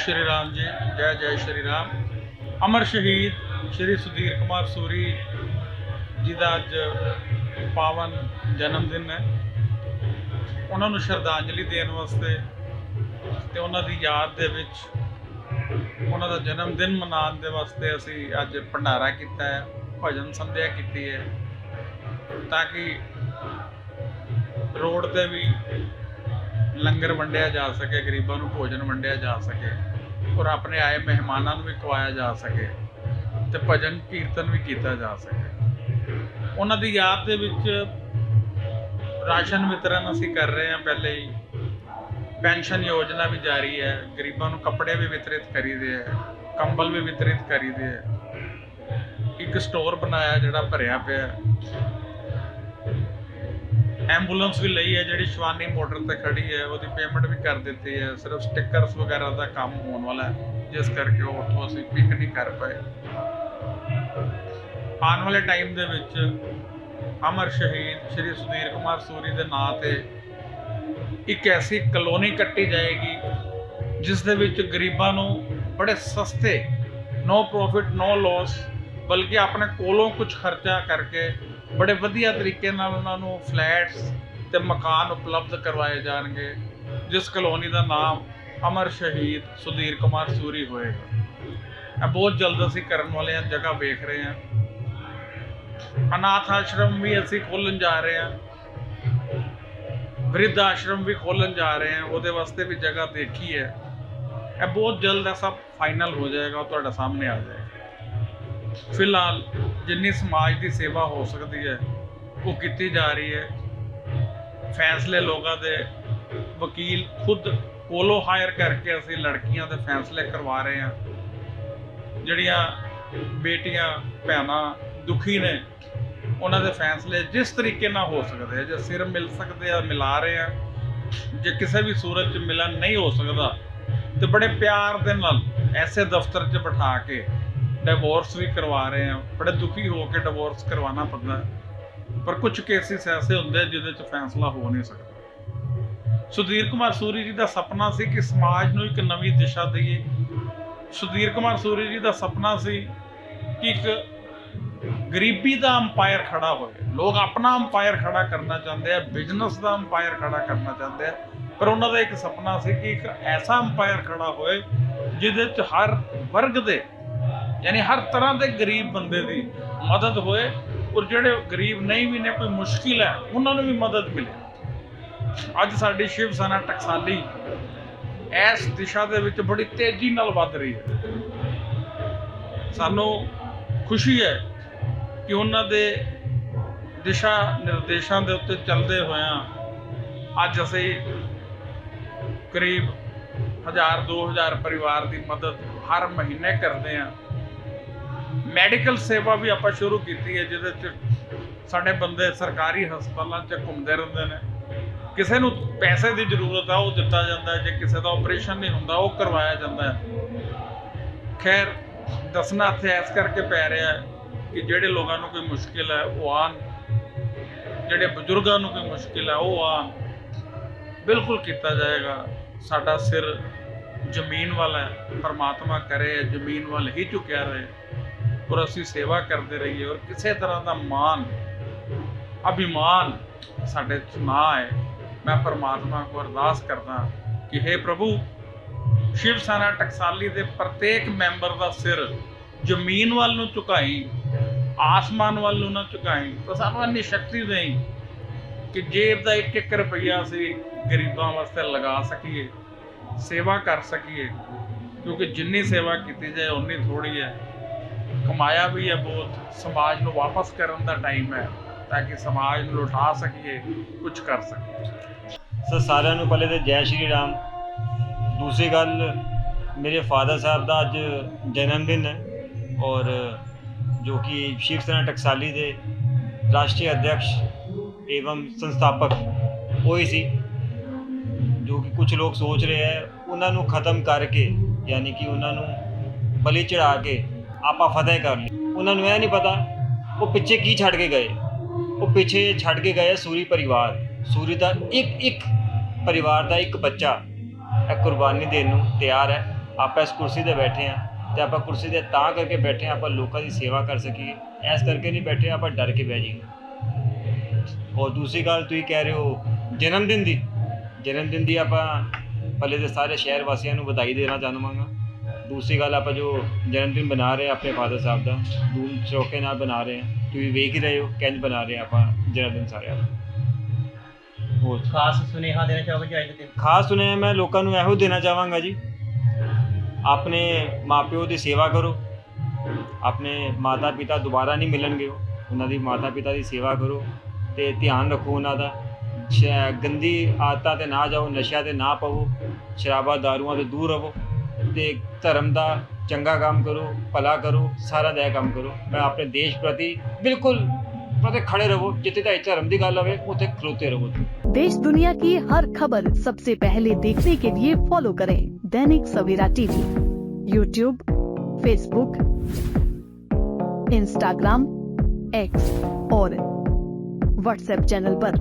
ਸ਼੍ਰੀ ਰਾਮ ਜੀ, ਜੈ ਜੈ ਸ਼੍ਰੀ ਰਾਮ। ਅਮਰ ਸ਼ਹੀਦ ਸ਼੍ਰੀ ਸੁਧੀਰ ਕੁਮਾਰ ਸੂਰੀ ਜੀ ਦਾ ਅੱਜ ਪਾਵਨ ਜਨਮ ਦਿਨ ਹੈ। ਉਹਨਾਂ ਨੂੰ ਸ਼ਰਧਾਂਜਲੀ ਦੇਣ ਵਾਸਤੇ ਤੇ ਉਹਨਾਂ ਦੀ ਯਾਦ ਦੇ ਵਿੱਚ ਉਹਨਾਂ ਦਾ ਜਨਮ ਦਿਨ ਮਨਾਉਣ ਦੇ ਵਾਸਤੇ ਅਸੀਂ ਅੱਜ ਭੰਡਾਰਾ ਕੀਤਾ ਹੈ, ਭਜਨ ਸੰਧਿਆ ਕੀਤੀ ਹੈ, ਤਾਂ ਕਿ ਰੋਡ ਤੇ ਵੀ ਲੰਗਰ ਵੰਡਿਆ ਜਾ ਸਕੇ, ਗਰੀਬਾਂ ਨੂੰ ਭੋਜਨ ਵੰਡਿਆ ਜਾ ਸਕੇ ਔਰ ਆਪਣੇ ਆਏ ਮਹਿਮਾਨਾਂ ਨੂੰ ਵੀ ਖਵਾਇਆ ਜਾ ਸਕੇ ਤੇ ਭਜਨ ਕੀਰਤਨ ਵੀ ਕੀਤਾ ਜਾ ਸਕੇ। ਉਹਨਾਂ ਦੀ ਯਾਦ ਦੇ ਵਿੱਚ ਰਾਸ਼ਨ ਵਿਤਰਨ ਅਸੀਂ ਕਰ ਰਹੇ ਹਾਂ ਪਹਿਲੇ ਹੀ। ਪੈਨਸ਼ਨ ਯੋਜਨਾ ਵੀ ਜਾਰੀ ਹੈ, ਗਰੀਬਾਂ ਨੂੰ ਕੱਪੜੇ ਵੀ ਵਿਤਰਿਤ ਕਰੀਦੇ ਹੈ, ਕੰਬਲ ਵੀ ਵਿਤਰਿਤ ਕਰੀਦੇ ਹੈ। ਇੱਕ ਸਟੋਰ ਬਣਾਇਆ ਜਿਹੜਾ ਭਰਿਆ ਪਿਆ ਐਂਬੂਲੈਂਸ ਵੀ ਲਈ ਹੈ, ਜਿਹੜੀ ਸ਼ਵਾਨੀ ਮੋਟਰ ਤੇ ਖੜੀ ਹੈ, ਉਹਦੀ ਪੇਮੈਂਟ ਵੀ ਕਰ ਦਿੱਤੀ ਹੈ, ਸਿਰਫ ਸਟickers ਵਗੈਰਾ ਦਾ ਕੰਮ ਹੋਣ ਵਾਲਾ ਹੈ, ਜਿਸ ਕਰਕੇ ਉਹ ਉੱਥੋਂ ਅਸੀਂ ਪਿਕ ਨਹੀਂ ਕਰ ਪਾਏ। ਆਉਣ ਵਾਲੇ ਟਾਈਮ ਦੇ ਵਿੱਚ ਅਮਰ ਸ਼ਹੀਦ ਸ਼੍ਰੀ ਸੁਧੀਰ ਕੁਮਾਰ ਸੂਰੀ ਦੇ ਨਾਂ ਤੇ ਇੱਕ ਐਸੀ ਕਲੋਨੀ ਕੱਟੀ ਜਾਏਗੀ, ਜਿਸ ਦੇ ਵਿੱਚ ਗਰੀਬਾਂ ਨੂੰ ਬੜੇ ਸਸਤੇ ਨੋ ਪ੍ਰੋਫਿਟ ਨੋ ਲਾਸ ਬਲਕਿ ਆਪਣੇ ਕੋਲੋਂ ਕੁਝ ਖਰਚਾ ਕਰਕੇ ਬੜੇ ਵਧੀਆ ਤਰੀਕੇ ਨਾਲ ਉਹਨਾਂ ਨੂੰ ਫਲੈਟਸ ਤੇ ਮਕਾਨ ਉਪਲਬਧ ਕਰਵਾਏ ਜਾਣਗੇ, ਜਿਸ ਕਲੋਨੀ ਦਾ ਨਾਮ ਅਮਰ ਸ਼ਹੀਦ ਸੁਧੀਰ ਕੁਮਾਰ ਸੂਰੀ ਹੋਏਗਾ। ਇਹ ਬਹੁਤ ਜਲਦ ਅਸੀਂ ਕਰਨ ਵਾਲੇ ਹਾਂ, ਜਗ੍ਹਾ ਵੇਖ ਰਹੇ ਹਾਂ। ਅਨਾਥ ਆਸ਼ਰਮ ਵੀ ਅਸੀਂ ਖੋਲਣ ਜਾ ਰਹੇ ਹਾਂ। ਵ੍ਰਿਧ ਆਸ਼ਰਮ ਵੀ ਖੋਲਣ ਜਾ ਰਹੇ ਹਾਂ, ਉਹਦੇ ਵਾਸਤੇ ਵੀ ਜਗ੍ਹਾ ਦੇਖੀ ਹੈ। ਇਹ ਬਹੁਤ ਜਲਦ ਇਹ ਸਭ ਫਾਈਨਲ ਹੋ ਜਾਏਗਾ, ਉਹ ਤੁਹਾਡੇ ਸਾਹਮਣੇ ਆ ਜਾਏਗਾ। ਫਿਲਹਾਲ ਜਿੰਨੀ ਸਮਾਜ ਦੀ ਸੇਵਾ ਹੋ ਸਕਦੀ ਹੈ, ਉਹ ਕੀਤੀ ਜਾ ਰਹੀ ਹੈ। ਫੈਸਲੇ ਲੋਕਾਂ ਦੇ ਵਕੀਲ ਖੁਦ ਕੋਲੋਂ ਹਾਇਰ ਕਰਕੇ ਅਸੀਂ ਲੜਕੀਆਂ ਦੇ ਫੈਸਲੇ ਕਰਵਾ ਰਹੇ ਹਾਂ। ਜਿਹੜੀਆਂ ਬੇਟੀਆਂ, ਭੈਣਾਂ ਦੁਖੀ ਨੇ, ਉਹਨਾਂ ਦੇ ਫੈਸਲੇ ਜਿਸ ਤਰੀਕੇ ਨਾਲ ਹੋ ਸਕਦੇ ਆ, ਜੇ ਸਿਰ ਮਿਲ ਸਕਦੇ ਆ, ਮਿਲਾ ਰਹੇ ਆ, ਜੇ ਕਿਸੇ ਵੀ ਸੂਰਤ 'ਚ ਮਿਲਣ ਨਹੀਂ ਹੋ ਸਕਦਾ, ਤੇ ਬੜੇ ਪਿਆਰ ਦੇ ਨਾਲ ਐਸੇ ਦਫ਼ਤਰ 'ਚ ਬਿਠਾ ਕੇ ਡਿਵੋਰਸ ਵੀ ਕਰਵਾ ਰਹੇ ਆ। ਬੜੇ ਦੁਖੀ ਹੋ ਕੇ ਡਿਵੋਰਸ ਕਰਵਾਉਣਾ ਪੈਂਦਾ ਪਰ ਕੁਝ ਕੇਸਿਸ ਐਸੇ ਹੁੰਦੇ ਜਿਹਦੇ 'ਚ ਫੈਸਲਾ ਹੋ ਨਹੀਂ ਸਕਦਾ। ਸੁਧੀਰ ਕੁਮਾਰ ਸੂਰੀ ਜੀ ਦਾ ਸੁਪਨਾ ਸੀ ਕਿ ਸਮਾਜ ਨੂੰ ਇੱਕ ਨਵੀਂ ਦਿਸ਼ਾ ਦੇਈਏ। ਸੁਧੀਰ ਕੁਮਾਰ ਸੂਰੀ ਜੀ ਦਾ ਸੁਪਨਾ ਸੀ ਕਿ ਇੱਕ ਗਰੀਬੀ ਦਾ ਅੰਪਾਇਰ ਖੜਾ ਹੋਵੇ। ਲੋਕ ਆਪਣਾ ਅੰਪਾਇਰ ਖੜਾ ਕਰਨਾ ਚਾਹੁੰਦੇ ਆ ਬਿਜ਼ਨਸ ਦਾ ਅੰਪਾਇਰ ਖੜਾ ਕਰਨਾ ਚਾਹੁੰਦੇ ਆ। ਪਰ ਉਹਨਾਂ ਦਾ ਇੱਕ ਸੁਪਨਾ ਸੀ ਕਿ ਇੱਕ ਐਸਾ ਅੰਪਾਇਰ ਖੜਾ ਹੋਏ ਜਿਹਦੇ ਚ ਹਰ ਵਰਗ ਦੇ ਯਾਨੀ ਹਰ ਤਰ੍ਹਾਂ ਦੇ ਗਰੀਬ ਬੰਦੇ ਦੀ ਮਦਦ ਹੋਏ ਔਰ ਜਿਹੜੇ ਗਰੀਬ ਨਹੀਂ ਵੀ ਨੇ, ਕੋਈ ਮੁਸ਼ਕਿਲ ਹੈ, ਉਹਨਾਂ ਨੂੰ ਵੀ ਮਦਦ ਮਿਲੇ। ਅੱਜ ਸਾਡੀ ਸ਼ਿਵ ਸੈਨਾ ਟਕਸਾਲੀ ਇਸ ਦਿਸ਼ਾ ਦੇ ਵਿੱਚ ਬੜੀ ਤੇਜ਼ੀ ਨਾਲ ਵੱਧ ਰਹੀ ਹੈ। ਸਾਨੂੰ ਖੁਸ਼ੀ ਹੈ ਕਿ ਉਹਨਾਂ ਦੇ ਦਿਸ਼ਾ ਨਿਰਦੇਸ਼ਾਂ ਦੇ ਉੱਤੇ ਚੱਲਦੇ ਹੋਇਆਂ ਅੱਜ ਅਸੀਂ ਕਰੀਬ 1000 2000 ਪਰਿਵਾਰ ਦੀ ਮਦਦ ਹਰ ਮਹੀਨੇ ਕਰਦੇ ਹਾਂ। ਮੈਡੀਕਲ ਸੇਵਾ ਵੀ ਆਪਾਂ ਸ਼ੁਰੂ ਕੀਤੀ ਹੈ, ਜਿਹਦੇ ਚ ਸਾਡੇ ਬੰਦੇ ਸਰਕਾਰੀ ਹਸਪਤਾਲਾਂ 'ਚ ਘੁੰਮਦੇ ਰਹਿੰਦੇ ਨੇ। ਕਿਸੇ ਨੂੰ ਪੈਸੇ ਦੀ ਜ਼ਰੂਰਤ ਆ, ਉਹ ਦਿੱਤਾ ਜਾਂਦਾ ਹੈ। ਜੇ ਕਿਸੇ ਦਾ ਆਪਰੇਸ਼ਨ ਨਹੀਂ ਹੁੰਦਾ, ਉਹ ਕਰਵਾਇਆ ਜਾਂਦਾ ਹੈ। ਖੈਰ, ਦੱਸਣਾ ਇੱਥੇ ਇਸ ਕਰਕੇ ਪੈ ਰਿਹਾ ਕਿ ਜਿਹੜੇ ਲੋਕਾਂ ਨੂੰ ਕੋਈ ਮੁਸ਼ਕਿਲ ਹੈ, ਉਹ ਆਣ ਜਿਹੜੇ ਬਜ਼ੁਰਗਾਂ ਨੂੰ ਕੋਈ ਮੁਸ਼ਕਿਲ ਹੈ, ਉਹ ਆਣ ਬਿਲਕੁਲ ਕੀਤਾ ਜਾਏਗਾ। ਸਾਡਾ ਸਿਰ ਜ਼ਮੀਨ ਵਾਲਾ ਹੈ, ਪਰਮਾਤਮਾ ਕਰੇ, ਜ਼ਮੀਨ ਵੱਲ ਹੀ ਝੁਕਿਆ ਰਹੇ। ਔਰ ਅਸੀਂ ਸੇਵਾ ਕਰਦੇ ਰਹੀਏ ਔਰ ਕਿਸੇ ਤਰ੍ਹਾਂ ਦਾ ਮਾਨ ਅਭਿਮਾਨ ਸਾਡੇ ਚ ਨਾ ਆਏ। ਮੈਂ ਪਰਮਾਤਮਾ ਕੋ ਅਰਦਾਸ ਕਰਦਾ ਕਿ हे ਪ੍ਰਭੂ, ਸ਼ਿਵ ਸੈਨਾ ਟਕਸਾਲੀ ਦੇ ਪ੍ਰਤੇਕ ਮੈਂਬਰ ਦਾ ਸਿਰ ਜ਼ਮੀਨ ਵੱਲ ਨੂੰ ਝੁਕਾਈ, ਆਸਮਾਨ ਵੱਲ ਨੂੰ ਨਾ ਝੁਕਾਈ, ਤਾਂ ਸਾਨੂੰ ਇੰਨੀ ਸ਼ਕਤੀ ਦੇਈ ਕਿ ਜੇਬ ਦਾ ਇੱਕ ਇੱਕ ਰੁਪਈਆ ਅਸੀਂ ਗਰੀਬਾਂ ਵਾਸਤੇ ਲਗਾ ਸਕੀਏ, ਸੇਵਾ ਕਰ ਸਕੀਏ। ਕਿਉਂਕਿ ਜਿੰਨੀ ਸੇਵਾ ਕੀਤੀ ਜਾਏ ਉਨੀ ਥੋੜੀ ਹੈ। ਕਮਾਇਆ ਵੀ ਹੈ ਬਹੁਤ, ਸਮਾਜ ਨੂੰ ਵਾਪਸ ਕਰਨ ਦਾ ਟਾਈਮ ਹੈ ਤਾਂ ਕਿ ਸਮਾਜ ਨੂੰ ਲੁਟਾ ਸਕੀਏ ਕੁਝ ਕਰ ਸਕੀਏ। ਸਰ, ਸਾਰਿਆਂ ਨੂੰ ਪਹਿਲੇ ਤੇ ਜੈ ਸ਼੍ਰੀ ਰਾਮ। ਦੂਸਰੀ ਗੱਲ, ਮੇਰੇ ਫਾਦਰ ਸਾਹਿਬ ਦਾ ਅੱਜ ਜਨਮ ਦਿਨ ਹੈ ਔਰ ਜੋ ਕਿ ਸ਼ਿਵ ਸੈਨਾ ਟਕਸਾਲੀ ਦੇ ਰਾਸ਼ਟਰੀ ਅਧਿਕਸ਼ ਏਵਮ ਸੰਸਥਾਪਕ ਉਹ ਹੀ ਸੀ, ਜੋ ਕਿ ਕੁਝ ਲੋਕ ਸੋਚ ਰਹੇ ਹੈ, ਉਹਨਾਂ ਨੂੰ ਖਤਮ ਕਰਕੇ, ਯਾਨੀ ਕਿ ਉਹਨਾਂ ਨੂੰ ਬਲੀ ਚੜਾ ਕੇ ਆਪਾਂ ਫਤਿਹ ਕਰ ਲਈ। ਉਹਨਾਂ ਨੂੰ ਇਹ ਨਹੀਂ ਪਤਾ, ਉਹ ਪਿੱਛੇ ਕੀ ਛੱਡ ਕੇ ਗਏ? ਉਹ ਪਿੱਛੇ ਛੱਡ ਕੇ ਗਏ ਸੂਰੀ ਪਰਿਵਾਰ। ਸੂਰੀ ਦਾ ਇੱਕ ਇੱਕ ਪਰਿਵਾਰ ਦਾ ਇੱਕ ਬੱਚਾ। ਇਹ ਕੁਰਬਾਨੀ ਦੇਣ ਨੂੰ ਤਿਆਰ ਹੈ। ਆਪਾਂ ਇਸ ਕੁਰਸੀ ਤੇ ਬੈਠੇ ਆ ਤੇ ਆਪਾਂ ਕੁਰਸੀ ਤੇ ਤਾਂ ਕਰਕੇ ਬੈਠੇ ਆ ਆਪਾਂ ਲੋਕਾਂ ਦੀ ਸੇਵਾ ਕਰ ਸਕੀਏ। ਐਸ ਕਰਕੇ ਨਹੀਂ ਬੈਠੇ, ਆਪਾਂ ਡਰ ਕੇ ਬਹਿ ਜਾਈਏ। ਔਰ ਦੂਸਰੀ ਗੱਲ ਤੁਸੀਂ ਕਹਿ ਰਹੇ ਹੋ ਜਨਮ ਦਿਨ ਦੀ। ਜਨਮ ਦਿਨ ਦੀ ਆਪਾਂ ਪੱਲੇ ਦੇ ਸਾਰੇ ਸ਼ਹਿਰ ਵਾਸੀਆਂ ਨੂੰ ਵਧਾਈ ਦੇਣਾ ਚਾਹਾਂਗਾ ਦੂਸਰੀ ਗੱਲ ਆਪਾਂ ਜੋ ਜਨਮ ਦਿਨ ਬਣਾ ਰਹੇ ਆ ਆਪਣੇ ਫਾਦਰ ਸਾਹਿਬ ਦਾ ਧੂਮ ਚੌਕੇ ਨਾਲ ਬਣਾ ਰਹੇ ਆ ਤੁਸੀਂ ਵੇਖ ਹੀ ਰਹੇ ਹੋ ਕਿੰਜ ਬਣਾ ਰਹੇ ਆ ਆਪਾਂ ਜਨਮ ਦਿਨ ਸਾਰਿਆਂ ਦਾ। ਹੋਰ ਖਾਸ ਸੁਨੇਹਾ ਦੇਣਾ ਚਾਹੋਗੇ ਜੀ ਅੱਜ ਦੇ ਖਾਸ ਸੁਨੇਹਾ ਮੈਂ ਲੋਕਾਂ ਨੂੰ ਇਹੋ ਦੇਣਾ ਚਾਹਾਂਗਾ ਜੀ। ਆਪਣੇ ਮਾਪਿਓ ਦੀ ਸੇਵਾ ਕਰੋ। ਆਪਣੇ ਮਾਤਾ ਪਿਤਾ ਦੁਬਾਰਾ ਨਹੀਂ ਮਿਲਣਗੇ ਉਹ। ਉਹਨਾਂ ਦੀ ਮਾਤਾ ਪਿਤਾ ਦੀ ਸੇਵਾ ਕਰੋ ਤੇ ਧਿਆਨ ਰੱਖੋ ਉਹਨਾਂ ਦਾ। ਗੰਦੀ ਆਦਤਾਂ ਤੇ ਨਾ ਜਾਓ ਨਸ਼ਿਆਂ ਤੇ ਨਾ ਪਵੋ। ਸ਼ਰਾਬਾਂ ਦਾਰੂਆਂ ਤੋਂ ਦੂਰ ਰਹੋ। ਤੇ ਧਰਮ ਦਾ ਚੰਗਾ ਕੰਮ ਕਰੋ ਭਲਾ ਕਰੋ ਸਾਰਾ ਦਾ ਕੰਮ ਕਰੋ ਮੈਂ ਆਪਣੇ ਦੇਸ਼ ਪ੍ਰਤੀ ਬਿਲਕੁਲ ਪ੍ਰਤੀ ਖੜੇ ਰਹੋ ਜਿੱਥੇ ਤਾਂ ਧਰਮ ਦੀ ਗੱਲ ਹੋਵੇ ਉੱਥੇ ਖਲੋਤੇ ਰਹੋ देश दुनिया की हर खबर सबसे पहले देखने के लिए फॉलो करें Dainik Savera TV YouTube Facebook Instagram X और व्हाट्सएप चैनल पर।